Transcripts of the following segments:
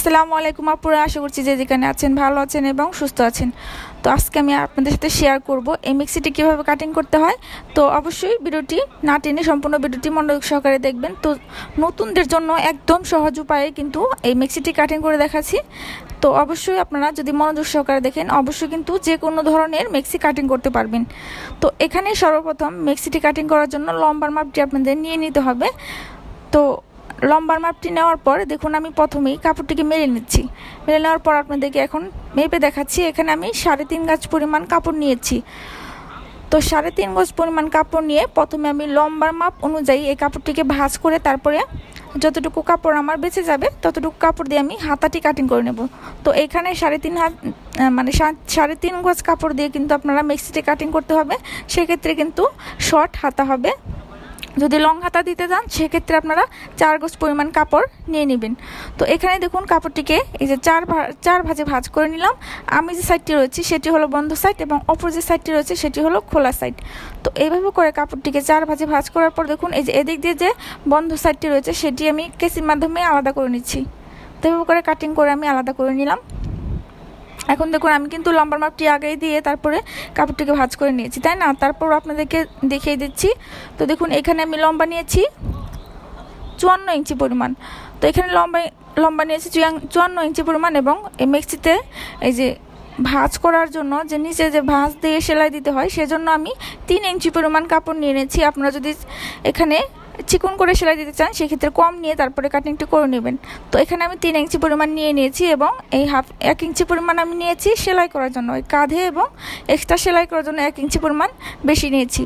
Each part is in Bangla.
আসসালামু আলাইকুম আপুরা, আশা করছি যে যেখানে আছেন ভালো আছেন এবং সুস্থ আছেন। তো আজকে আমি আপনাদের সাথে শেয়ার করব এই মিক্সিটি কীভাবে কাটিং করতে হয়। তো অবশ্যই ভিডিওটি না টেনে সম্পূর্ণ ভিডিওটি মনোযোগ সহকারে দেখবেন। তো নতুনদের জন্য একদম সহজ উপায়ে কিন্তু এই মিক্সিটি কাটিং করে দেখাচ্ছি। তো অবশ্যই আপনারা যদি মনোযোগ সহকারে দেখেন, অবশ্যই কিন্তু যে কোনো ধরনের মিক্সি কাটিং করতে পারবেন। তো এখানে সর্বপ্রথম মিক্সিটি কাটিং করার জন্য লম্বার মাপটি আপনাদের নিয়ে নিতে হবে। তো লম্বার মাপটি নেওয়ার পর দেখুন আমি প্রথমেই কাপড়টিকে মেরে নিচ্ছি। মেরে নেওয়ার পর আপনাদেরকে এখন মেপে দেখাচ্ছি। এখানে আমি সাড়ে তিন গাছ পরিমাণ কাপড় নিয়েছি। তো সাড়ে তিন গজ পরিমাণ কাপড় নিয়ে প্রথমে আমি লম্বার মাপ অনুযায়ী এই কাপড়টিকে ভাঁজ করে তারপরে যতটুকু কাপড় আমার বেঁচে যাবে, ততটুকু কাপড় দিয়ে আমি হাতাটি কাটিং করে নেব। তো এখানে সাড়ে তিন হাত মানে সাড়ে তিন গজ কাপড় দিয়ে কিন্তু আপনারা মিক্সিতে কাটিং করতে হবে। সেক্ষেত্রে কিন্তু শর্ট হাতা হবে। যদি লং হাতা দিতে চান সেক্ষেত্রে আপনারা চার গোছ পরিমাণ কাপড় নিয়ে নেবেন। তো এখানে দেখুন কাপড়টিকে এই যে চার চার ভাজে ভাজ করে নিলাম। আমি যে সাইডটি রয়েছে, সেটি হলো বন্ধ সাইড এবং অপর যে সাইডটি রয়েছে, সেটি হলো খোলা সাইড। তো এইভাবে করে কাপড়টিকে চার ভাজে ভাজ করার পর দেখুন, এই যে এদিক দিয়ে যে বন্ধ সাইডটি রয়েছে, সেটি আমি কেসির মাধ্যমে আলাদা করে নিচ্ছি। তো এভাবে করে কাটিং করে আমি আলাদা করে নিলাম। এখন দেখুন, আমি কিন্তু লম্বা মাপটি আগেই দিয়ে তারপরে কাপড়টিকে ভাজ করে নিয়েছি, তাই না? তারপর আপনাদেরকে দেখিয়ে দিচ্ছি। তো দেখুন, এখানে আমি লম্বা নিয়েছি চুয়ান্ন ইঞ্চি পরিমাণ। তো এখানে লম্বা লম্বা নিয়েছি চুয়ান্ন ইঞ্চি পরিমাণ এবং এই মিক্সিতে এই যে ভাঁজ করার জন্য যে নিচে যে ভাঁজ দিয়ে সেলাই দিতে হয়, সেজন্য আমি তিন ইঞ্চি পরিমাণ কাপড় নিয়ে নিয়েছি। আপনারা যদি এখানে চিকন করে সেলাই দিতে চান, সেক্ষেত্রে কম নিয়ে তারপরে কাটিংটি করে নেবেন। তো এখানে আমি তিন ইঞ্চি পরিমাণ নিয়ে নিয়েছি এবং এই হাফ, এক ইঞ্চি পরিমাণ আমি নিয়েছি সেলাই করার জন্য। ওই কাঁধে এবং এক্সট্রা সেলাই করার জন্য এক ইঞ্চি পরিমাণ বেশি নিয়েছি।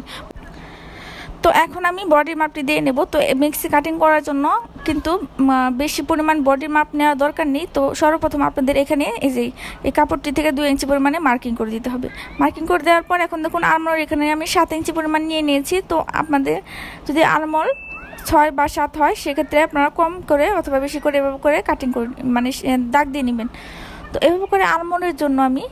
তো এখন আমি বডির মাপটি দিয়ে নেব। তো মিক্সি কাটিং করার জন্য কিন্তু বেশি পরিমাণ বডির মাপ নেওয়া দরকার নেই। তো সর্বপ্রথম আপনাদের এখানে এই যে, এই কাপড়টি থেকে দুই ইঞ্চি পরিমাণে মার্কিং করে দিতে হবে। মার্কিং করে দেওয়ার পর এখন দেখুন আরমোল এখানে আমি সাত ইঞ্চি পরিমাণ নিয়ে নিয়েছি। তো আপনাদের যদি আরমোল ছয় বা সাত হয়, সেক্ষেত্রে আপনারা কম করে অথবা বেশি করে এভাবে করে কাটিং করে মানে দাগ দিয়ে নেবেন। তো এভাবে করে আলমন্ডের জন্য আমি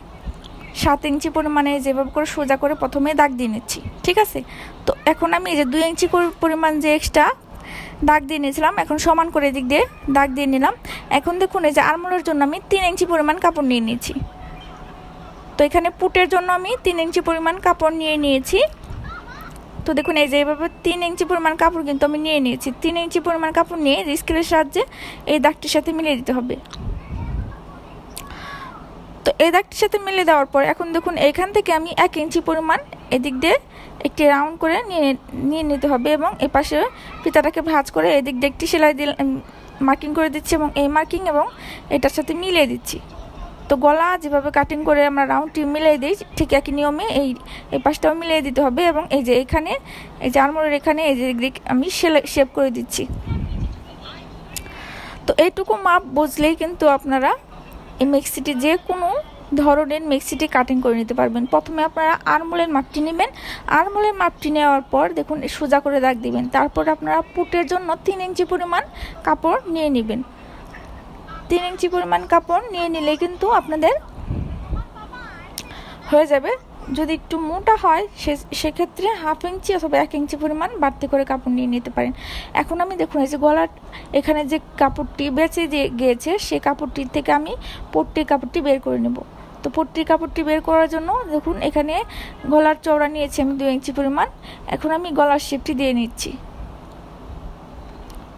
সাত ইঞ্চি পরিমাণে যেভাবে করে সোজা করে প্রথমে দাগ দিয়ে নিচ্ছি, ঠিক আছে? তো এখন আমি এই যে দুই ইঞ্চি পরিমাণ যে এক্সট্রা দাগ দিয়ে নিয়েছিলাম, এখন সমান করে দিক দিয়ে দাগ দিয়ে নিলাম। এখন দেখুন এই যে আলমোড়ের জন্য আমি তিন ইঞ্চি পরিমাণ কাপড় নিয়ে নিয়েছি। তো এখানে পুটের জন্য আমি তিন ইঞ্চি পরিমাণ কাপড় নিয়ে নিয়েছি। তো দেখুন, এই যে এইভাবে তিন ইঞ্চি পরিমাণ কাপড় কিন্তু আমি নিয়ে নিয়েছি। তিন ইঞ্চি পরিমাণ কাপড় নিয়ে স্কেলের সাহায্যে এই দাগটির সাথে মিলিয়ে দিতে হবে। তো এই দাগটির সাথে মিলিয়ে দেওয়ার পর এখন দেখুন, এখান থেকে আমি এক ইঞ্চি পরিমাণ এদিক দিয়ে একটি রাউন্ড করে নিয়ে নিয়ে নিতে হবে এবং এ পাশে পিতাটাকে ভাজ করে এদিক দিয়ে একটি সেলাই দিল মার্কিং করে দিচ্ছি এবং এই মার্কিং এবং এটার সাথে মিলিয়ে দিচ্ছি। তো গলা যেভাবে কাটিং করে আমরা রাউন্ডটি মিলিয়ে দিই, ঠিক একই নিয়মে এই এই পাশটাও মিলিয়ে দিতে হবে এবং এই যে এখানে, এই যে আরমোলের এখানে এই যে আমি সেলাই শেপ করে দিচ্ছি। তো এইটুকু মাপ বুঝলেই কিন্তু আপনারা এই মিক্সিটি যে কোনো ধরনের মিক্সিটি কাটিং করে নিতে পারবেন। প্রথমে আপনারা আরমোলের মাপটি নেবেন। আরমোলের মাপটি নেওয়ার পর দেখুন, সোজা করে দাগ দিবেন। তারপর আপনারা পুটের জন্য তিন ইঞ্চি পরিমাণ কাপড় নিয়ে নেবেন। তিন ইঞ্চি পরিমাণ কাপড় নিয়ে নিলে কিন্তু আপনাদের হয়ে যাবে। যদি একটু মোটা হয়, সে, সেক্ষেত্রে হাফ ইঞ্চি অথবা এক ইঞ্চি পরিমাণ বাড়তি করে কাপড় নিয়ে নিতে পারেন। এখন আমি দেখুন, এই যে গলার, এখানে যে কাপড়টি বেঁচে দিয়ে গিয়েছে, সে কাপড়টির থেকে আমি পট্টির কাপড়টি বের করে নেব। তো পট্টির কাপড়টি বের করার জন্য দেখুন, এখানে গলার চওড়া নিয়েছি আমি দু ইঞ্চি পরিমাণ। এখন আমি গলার শেপটি দিয়ে নিচ্ছি।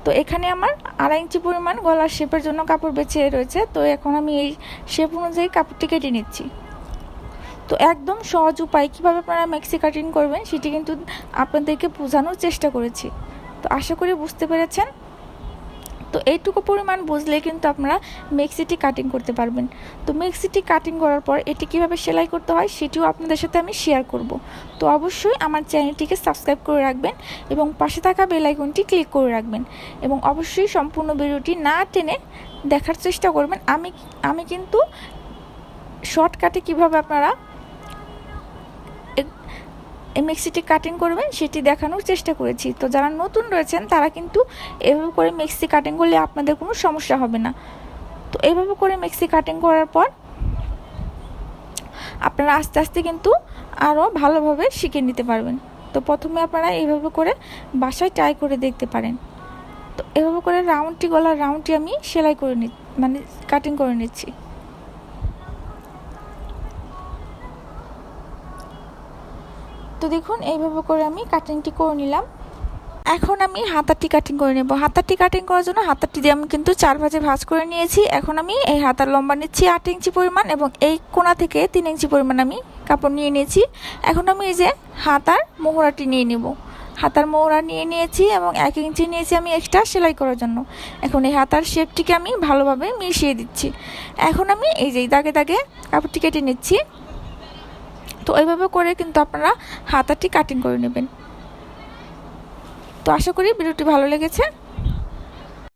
তো এখানে আমার আড়াই ইঞ্চি পরিমাণ গলার শেপের জন্য কাপড় বেছে রয়েছে। তো এখন আমি এই শেপ অনুযায়ী কাপড়টি কেটে নিচ্ছি। তো একদম সহজ উপায় কীভাবে আপনারা ম্যাক্সি কাটিং করবেন, সেটি কিন্তু আপনাদেরকে বোঝানোর চেষ্টা করেছি। তো আশা করি বুঝতে পেরেছেন। তো এইটুকু পরিমাণ বুঝলে কিন্তু আপনারা মেক্সিটি কাটিং করতে পারবেন। তো মেক্সিটি কাটিং করার পর এটি কীভাবে সেলাই করতে হয় সেটিও আপনাদের সাথে আমি শেয়ার করব। তো অবশ্যই আমার চ্যানেলটিকে সাবস্ক্রাইব করে রাখবেন এবং পাশে থাকা বেলাইকনটি ক্লিক করে রাখবেন এবং অবশ্যই সম্পূর্ণ ভিডিওটি না টেনে দেখার চেষ্টা করবেন। আমি আমি কিন্তু শর্টকাটে কীভাবে আপনারা এই মিক্সিটি কাটিং করবেন, সেটি দেখানোর চেষ্টা করেছি। তো যারা নতুন রয়েছেন, তারা কিন্তু এভাবে করে মিক্সি কাটিং করলে আপনাদের কোনো সমস্যা হবে না। তো এইভাবে করে মিক্সি কাটিং করার পর আপনারা আস্তে আস্তে কিন্তু আরও ভালোভাবে শিখে নিতে পারবেন। তো প্রথমে আপনারা এইভাবে করে বাসায় ট্রাই করে দেখতে পারেন। তো এভাবে করে রাউন্ডটি গলার রাউন্ডটি আমি সেলাই করে নি মানে কাটিং করে নিচ্ছি। তো দেখুন, এইভাবে করে আমি কাটিংটি করে নিলাম। এখন আমি হাতারটি কাটিং করে নেব। হাতারটি কাটিং করার জন্য হাতারটি দিয়ে আমি কিন্তু চার ভাজে ভাজ করে নিয়েছি। এখন আমি এই হাতার লম্বা নিচ্ছি আট ইঞ্চি পরিমাণ এবং এই কোনা থেকে তিন ইঞ্চি পরিমাণ আমি কাপড় নিয়ে নিয়েছি। এখন আমি এই যে হাতার মোহরাটি নিয়ে নেব। হাতার মোহরা নিয়ে নিয়েছি এবং এক ইঞ্চি নিয়েছি আমি এক্সট্রা সেলাই করার জন্য। এখন এই হাতার শেপটিকে আমি ভালোভাবে মিশিয়ে দিচ্ছি। এখন আমি এই যে দাগে দাগে কাপড়টি কেটে নিচ্ছি। তো এইভাবে করে কিন্তু আপনারা হাতাটি কাটিং করে নেবেন। তো আশা করি ভিডিওটি ভালো লেগেছে।